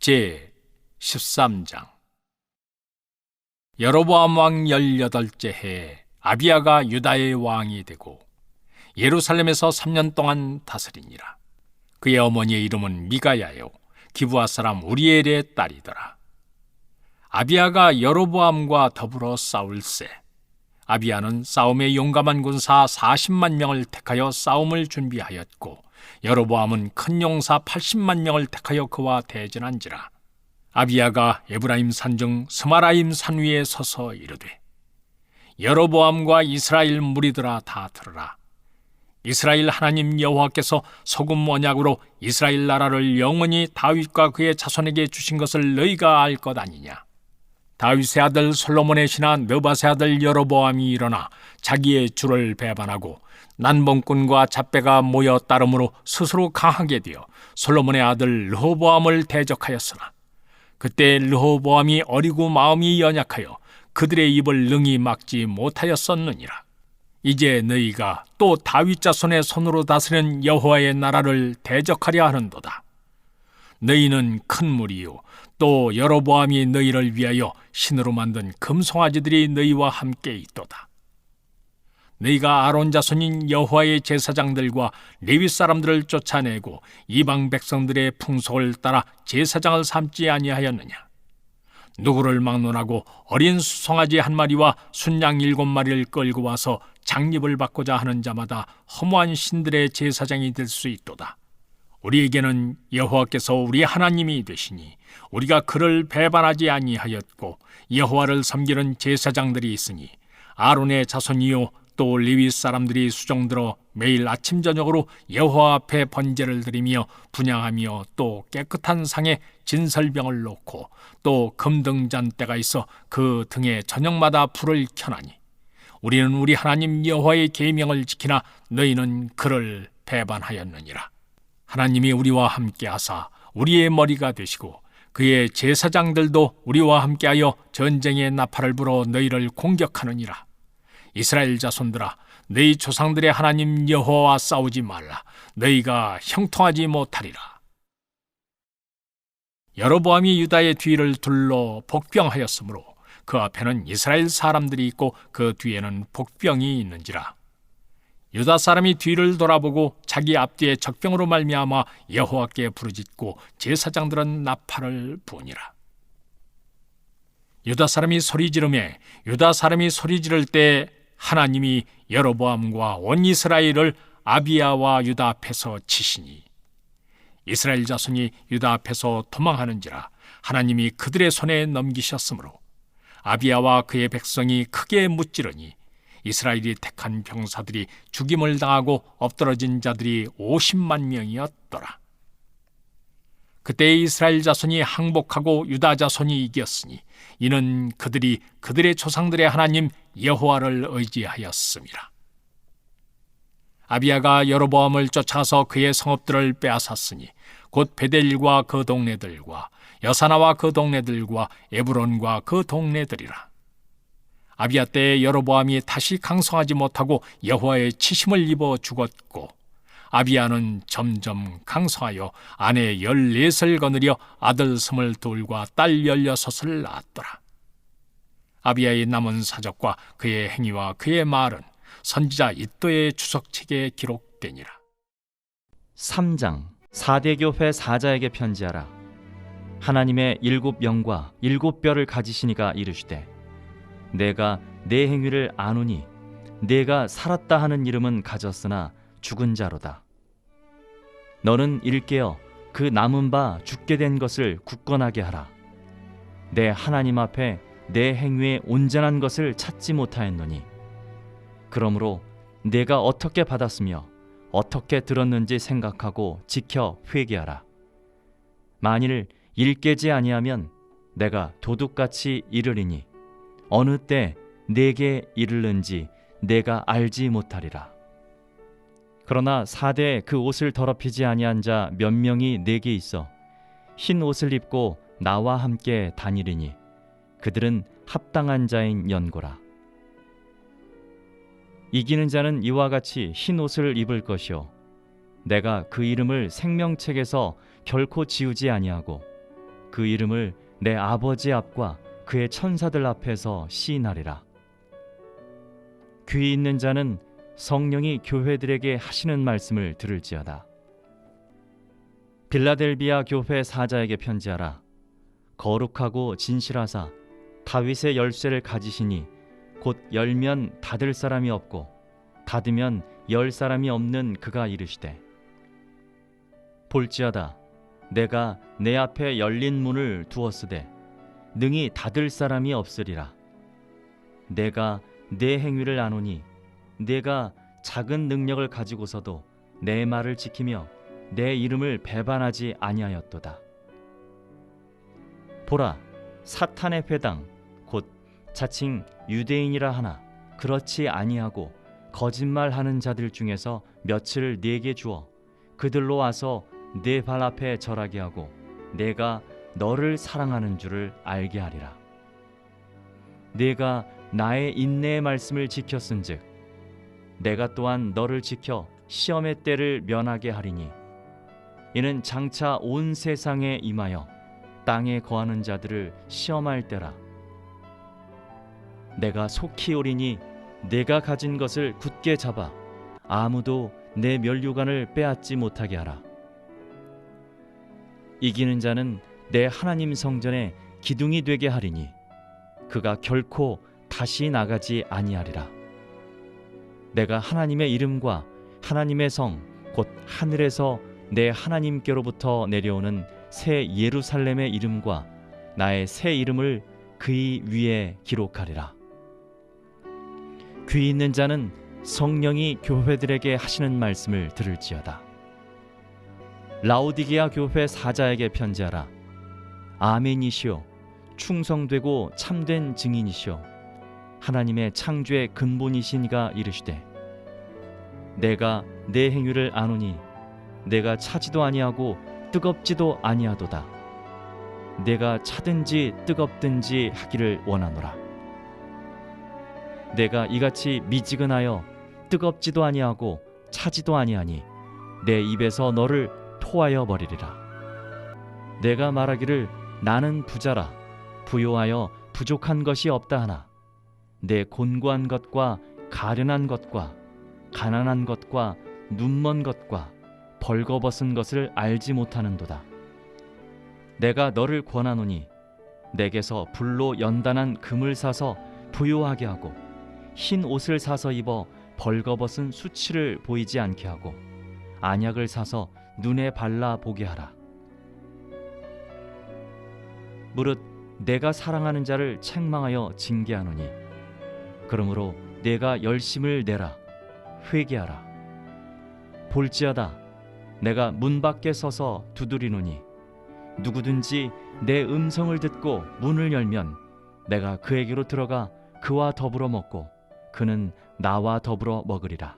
제 13장 여로보암 왕 18째 해 아비야가 유다의 왕이 되고 예루살렘에서 3년 동안 다스리니라. 그의 어머니의 이름은 미가야요 기부아 사람 우리엘의 딸이더라. 아비야가 여로보암과 더불어 싸울세. 아비야는 싸움에 용감한 군사 40만 명을 택하여 싸움을 준비하였고 여로보암은 큰 용사 80만 명을 택하여 그와 대전한지라. 아비야가 에브라임 산중 스마라임 산 위에 서서 이르되 여로보암과 이스라엘 무리들아 다 들으라. 이스라엘 하나님 여호와께서 소금 언약으로 이스라엘 나라를 영원히 다윗과 그의 자손에게 주신 것을 너희가 알 것 아니냐. 다윗의 아들 솔로몬의 신하 느바의 아들 여로보암이 일어나 자기의 주를 배반하고 난봉꾼과 잡배가 모여 따름으로 스스로 강하게 되어 솔로몬의 아들 르호보암을 대적하였으나 그때 르호보암이 어리고 마음이 연약하여 그들의 입을 능히 막지 못하였었느니라. 이제 너희가 또 다윗 자손의 손으로 다스리는 여호와의 나라를 대적하려 하는도다. 너희는 큰 무리요 또 여로보암이 너희를 위하여 신으로 만든 금송아지들이 너희와 함께 있도다. 너희가 아론 자손인 여호와의 제사장들과 레위 사람들을 쫓아내고 이방 백성들의 풍속을 따라 제사장을 삼지 아니하였느냐? 누구를 막론하고 어린 수송아지 한 마리와 순양 일곱 마리를 끌고 와서 장립을 받고자 하는 자마다 허무한 신들의 제사장이 될 수 있도다. 우리에게는 여호와께서 우리 하나님이 되시니 우리가 그를 배반하지 아니하였고 여호와를 섬기는 제사장들이 있으니 아론의 자손이요 또 레위 사람들이 수종들어 매일 아침 저녁으로 여호와 앞에 번제를 드리며 분양하며 또 깨끗한 상에 진설병을 놓고 또 금등잔대가 있어 그 등에 저녁마다 불을 켜나니 우리는 우리 하나님 여호와의 계명을 지키나 너희는 그를 배반하였느니라 하나님이 우리와 함께 하사 우리의 머리가 되시고 그의 제사장들도 우리와 함께하여 전쟁의 나팔을 불어 너희를 공격하느니라. 이스라엘 자손들아 너희 조상들의 하나님 여호와와 싸우지 말라. 너희가 형통하지 못하리라. 여로보암이 유다의 뒤를 둘러 복병하였으므로 그 앞에는 이스라엘 사람들이 있고 그 뒤에는 복병이 있는지라 유다 사람이 뒤를 돌아보고 자기 앞뒤에 적병으로 말미암아 여호와께 부르짖고 제사장들은 나팔을 부으니라. 유다 사람이 소리 지르매 유다 사람이 소리 지를 때 하나님이 여로보암과 온 이스라엘을 아비야와 유다 앞에서 치시니 이스라엘 자손이 유다 앞에서 도망하는지라 하나님이 그들의 손에 넘기셨으므로 아비야와 그의 백성이 크게 무찌르니 이스라엘이 택한 병사들이 죽임을 당하고 엎드러진 자들이 50만 명이었더라. 그때 이스라엘 자손이 항복하고 유다 자손이 이겼으니 이는 그들이 그들의 조상들의 하나님 여호와를 의지하였습니다. 아비야가 여로보암을 쫓아서 그의 성읍들을 빼앗았으니 곧 베델과 그 동네들과 여사나와 그 동네들과 에브론과 그 동네들이라. 아비야 때 여로보암이 다시 강성하지 못하고 여호와의 치심을 입어 죽었고 아비야는 점점 강성하여 아내 열넷을 거느려 아들 스물둘과 딸 열여섯을 낳았더라. 아비야의 남은 사적과 그의 행위와 그의 말은 선지자 이또의 주석책에 기록되니라. 3장 사대교회 사자에게 편지하라 하나님의 일곱 영과 일곱 뼈를 가지시니가 이르시되 내가 내 행위를 아노니 내가 살았다 하는 이름은 가졌으나 죽은 자로다. 너는 일깨어 그 남은 바 죽게 된 것을 굳건하게 하라. 내 하나님 앞에 내 행위에 온전한 것을 찾지 못하였노니. 그러므로 내가 어떻게 받았으며 어떻게 들었는지 생각하고 지켜 회개하라. 만일 일깨지 아니하면 내가 도둑같이 이르리니 어느 때 내게 이르는지 내가 알지 못하리라. 그러나 사대 그 옷을 더럽히지 아니한 자 몇 명이 내게 있어 흰 옷을 입고 나와 함께 다니리니 그들은 합당한 자인 연고라. 이기는 자는 이와 같이 흰 옷을 입을 것이요 내가 그 이름을 생명책에서 결코 지우지 아니하고 그 이름을 내 아버지 앞과 그의 천사들 앞에서 시인하리라. 귀 있는 자는 성령이 교회들에게 하시는 말씀을 들을지어다. 빌라델비아 교회 사자에게 편지하라. 거룩하고 진실하사 다윗의 열쇠를 가지시니 곧 열면 닫을 사람이 없고 닫으면 열 사람이 없는 그가 이르시되 볼지어다 내가 내 앞에 열린 문을 두었으되 능히 닫을 사람이 없으리라. 내가 내 행위를 아노니 내가 작은 능력을 가지고서도 내 말을 지키며 내 이름을 배반하지 아니하였도다. 보라 사탄의 회당 곧 자칭 유대인이라 하나 그렇지 아니하고 거짓말하는 자들 중에서 며칠 네게 주어 그들로 와서 내 발 앞에 절하게 하고 내가 너를 사랑하는 줄을 알게 하리라. 내가 나의 인내의 말씀을 지켰은즉 내가 또한 너를 지켜 시험의 때를 면하게 하리니 이는 장차 온 세상에 임하여 땅에 거하는 자들을 시험할 때라. 내가 속히 오리니 내가 가진 것을 굳게 잡아 아무도 내 면류관을 빼앗지 못하게 하라. 이기는 자는 내 하나님 성전에 기둥이 되게 하리니 그가 결코 다시 나가지 아니하리라 내가 하나님의 이름과 하나님의 성 곧 하늘에서 내 하나님께로부터 내려오는 새 예루살렘의 이름과 나의 새 이름을 그의 위에 기록하리라. 귀 있는 자는 성령이 교회들에게 하시는 말씀을 들을지어다. 라오디게아 교회 사자에게 편지하라. 아멘이시오. 충성되고 참된 증인이시오. 하나님의 창조의 근본이시니가 이르시되 내가 내 행위를 아노니 내가 차지도 아니하고 뜨겁지도 아니하도다. 내가 차든지 뜨겁든지 하기를 원하노라. 내가 이같이 미지근하여 뜨겁지도 아니하고 차지도 아니하니 내 입에서 너를 토하여 버리리라. 내가 말하기를 나는 부자라 부요하여 부족한 것이 없다 하나 내 곤고한 것과 가련한 것과 가난한 것과 눈먼 것과 벌거벗은 것을 알지 못하는도다. 내가 너를 권하노니 내게서 불로 연단한 금을 사서 부요하게 하고 흰 옷을 사서 입어 벌거벗은 수치를 보이지 않게 하고 안약을 사서 눈에 발라 보게 하라. 무릇 내가 사랑하는 자를 책망하여 징계하노니 그러므로 내가 열심을 내라 회개하라. 볼지어다 내가 문 밖에 서서 두드리노니 누구든지 내 음성을 듣고 문을 열면 내가 그에게로 들어가 그와 더불어 먹고 그는 나와 더불어 먹으리라.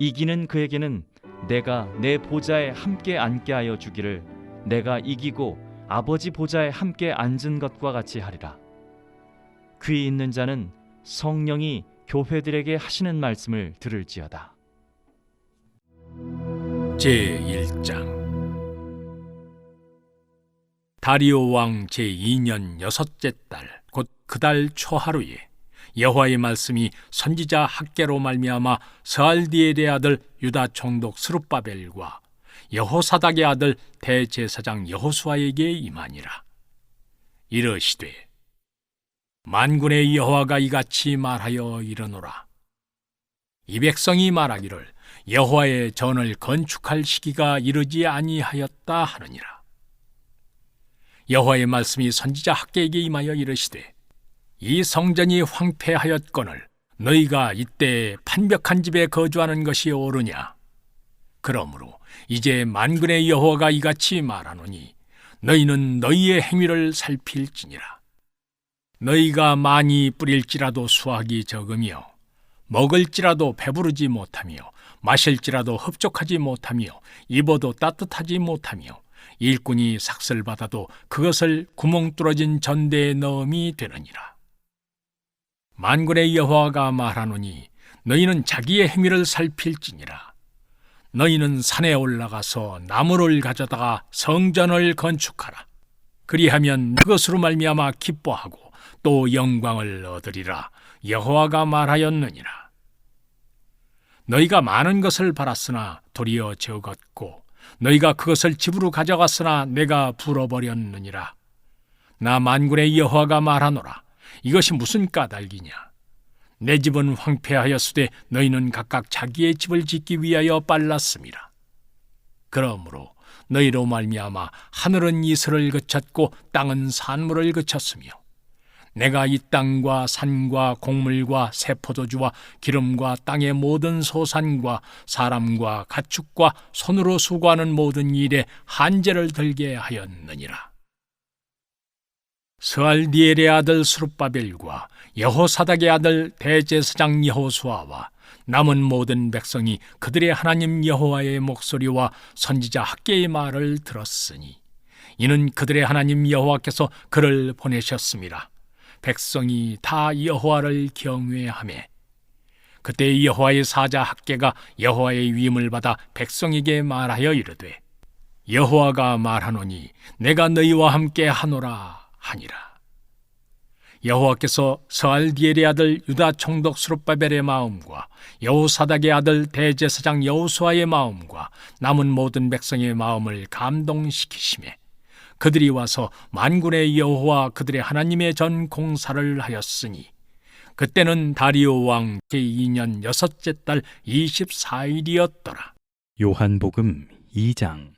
이기는 그에게는 내가 내 보좌에 함께 앉게 하여 주기를 내가 이기고 아버지 보좌에 함께 앉은 것과 같이 하리라 귀 있는 자는 성령이 교회들에게 하시는 말씀을 들을지어다. 제1장 다리오 왕 제2년 여섯째 달 곧 그 달 초하루에 여호와의 말씀이 선지자 학계로 말미암아 스알디엘의 아들 유다 총독 스룹바벨과 여호사닥의 아들 대제사장 여호수아에게 임하니라 이르시되 만군의 여호와가 이같이 말하여 이르노라 이 백성이 말하기를 여호와의 전을 건축할 시기가 이르지 아니하였다 하느니라. 여호와의 말씀이 선지자 학계에게 임하여 이르시되 이 성전이 황폐하였거늘 너희가 이때 판벽한 집에 거주하는 것이 옳으냐? 그러므로 이제 만군의 여호와가 이같이 말하노니 너희는 너희의 행위를 살필지니라. 너희가 많이 뿌릴지라도 수확이 적으며 먹을지라도 배부르지 못하며 마실지라도 흡족하지 못하며 입어도 따뜻하지 못하며 일꾼이 삭슬 받아도 그것을 구멍 뚫어진 전대에 넣음이 되느니라. 만군의 여호와가 말하노니 너희는 자기의 행위를 살필지니라. 너희는 산에 올라가서 나무를 가져다가 성전을 건축하라. 그리하면 그것으로 말미암아 기뻐하고 또 영광을 얻으리라. 여호와가 말하였느니라. 너희가 많은 것을 바랐으나 도리어 적었고 너희가 그것을 집으로 가져갔으나 내가 불어버렸느니라. 나 만군의 여호와가 말하노라. 이것이 무슨 까닭이냐? 내 집은 황폐하였으되 너희는 각각 자기의 집을 짓기 위하여 빨랐습니다. 그러므로 너희로 말미암아 하늘은 이슬을 그쳤고 땅은 산물을 그쳤으며 내가 이 땅과 산과 곡물과 새 포도주와 기름과 땅의 모든 소산과 사람과 가축과 손으로 수고하는 모든 일에 한제를 들게 하였느니라. 스알디엘의 아들 스룹바벨과 여호사닥의 아들 대제사장 여호수아와 남은 모든 백성이 그들의 하나님 여호와의 목소리와 선지자 학계의 말을 들었으니 이는 그들의 하나님 여호와께서 그를 보내셨습니다. 백성이 다 여호와를 경외하매 그때 여호와의 사자 학계가 여호와의 위임을 받아 백성에게 말하여 이르되 여호와가 말하노니 내가 너희와 함께 하노라 하니라. 여호와께서 스알디엘의 아들 유다 총독 스룹바벨의 마음과 여호사닥의 아들 대제사장 여호수아의 마음과 남은 모든 백성의 마음을 감동시키심에 그들이 와서 만군의 여호와 그들의 하나님의 전 공사를 하였으니 그때는 다리오 왕 제2년 여섯째 달 24일이었더라. 요한복음 2장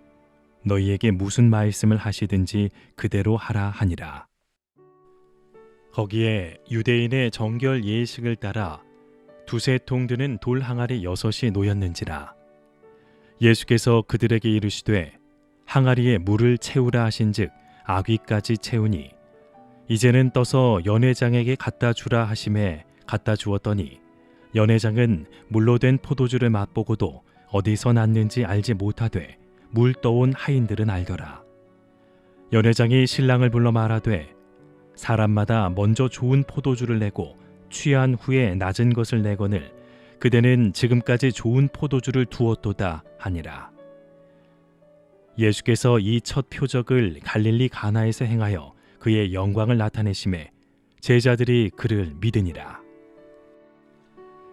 너희에게 무슨 말씀을 하시든지 그대로 하라 하니라. 거기에 유대인의 정결 예식을 따라 두세 통 드는 돌 항아리 여섯이 놓였는지라. 예수께서 그들에게 이르시되 항아리에 물을 채우라 하신즉 아귀까지 채우니 이제는 떠서 연회장에게 갖다 주라 하심에 갖다 주었더니 연회장은 물로 된 포도주를 맛보고도 어디서 났는지 알지 못하되 물 떠온 하인들은 알더라. 연회장이 신랑을 불러 말하되 사람마다 먼저 좋은 포도주를 내고 취한 후에 낮은 것을 내거늘 그대는 지금까지 좋은 포도주를 두었도다 하니라. 예수께서 이 첫 표적을 갈릴리 가나에서 행하여 그의 영광을 나타내심에 제자들이 그를 믿으니라.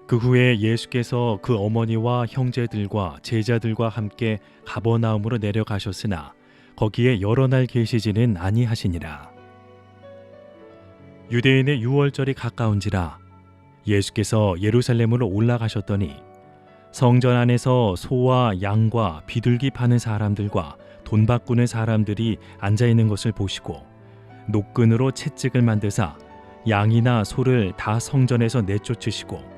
그 후에 예수께서 그 어머니와 형제들과 제자들과 함께 가버나움으로 내려가셨으나 거기에 여러 날 계시지는 아니하시니라. 유대인의 유월절이 가까운지라 예수께서 예루살렘으로 올라가셨더니 성전 안에서 소와 양과 비둘기 파는 사람들과 돈 바꾸는 사람들이 앉아 있는 것을 보시고 노끈으로 채찍을 만드사 양이나 소를 다 성전에서 내쫓으시고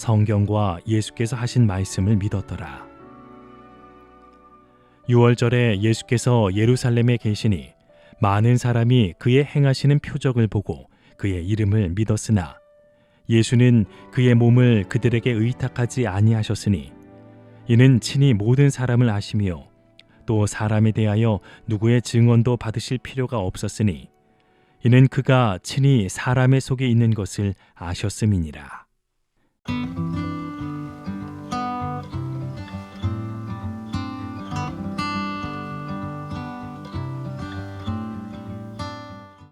성경과 예수께서 하신 말씀을 믿었더라. 6월절에 예수께서 예루살렘에 계시니 많은 사람이 그의 행하시는 표적을 보고 그의 이름을 믿었으나 예수는 그의 몸을 그들에게 의탁하지 아니하셨으니 이는 친히 모든 사람을 아시며 또 사람에 대하여 누구의 증언도 받으실 필요가 없었으니 이는 그가 친히 사람의 속에 있는 것을 아셨음이니라. Música